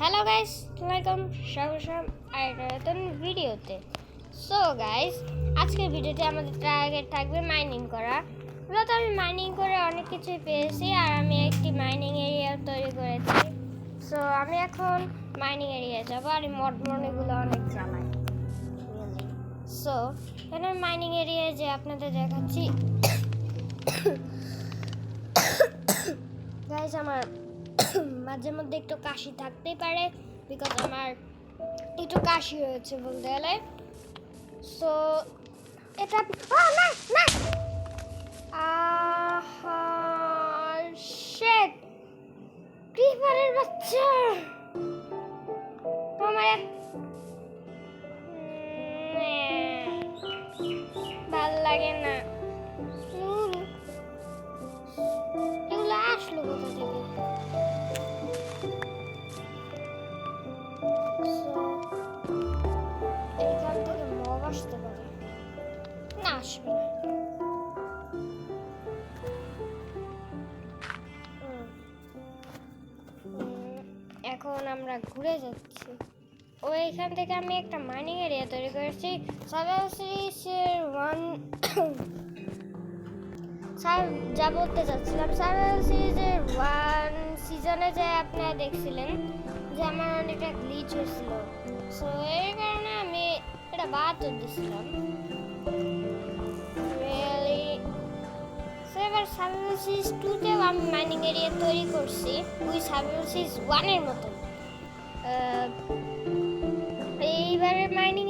Hello guys welcome স্বাগতম আর নতুন ভিডিওতে। সো গাইস আজকের ভিডিওতে আমাদের টার্গেট থাকবে মাইনিং করা। মূলত আমি মাইনিং করে অনেক কিছুই পেয়েছি আর আমি একটি মাইনিং এরিয়া তৈরি করেছি। সো আমি এখন মাইনিং এরিয়া যাব আর এই অনেক জ্বালায়। সো এখানে মাইনিং এরিয়ায় যে আপনাদের দেখাচ্ছি। গাইস আমার মাঝে মধ্যে একটু কাশি থাকতেই পারে বিকজ আমার একটু কাশি হয়েছে বলতে গেলে। সো এটা না না। শেট ক্রিপারের বাচ্চা? আমার ভালো লাগে না। এগুলো আসলো কোথা আসবে। হুম, এখন আমরা ঘুরে যাচ্ছি। ও এখান থেকে আমি একটা মাইনিং এরিয়া তৈরি করেছি। সার্ভার সিরিজের ওয়ান স্যার যা বলতে চাচ্ছিলাম সার্ভার সিরিজের ওয়ান সিজনে যে আপনারা দেখছিলেন যে আমার অনেকটা গ্লিচ হয়েছিল। সো এই কারণে আমি এটা বাহাত্তর দিছিলাম। সিরিজ টুতেও আমি মাইনিং এরিয়া তৈরি করছি ওই সার্ভার ওয়ানের মতো এইবারের মাইনিং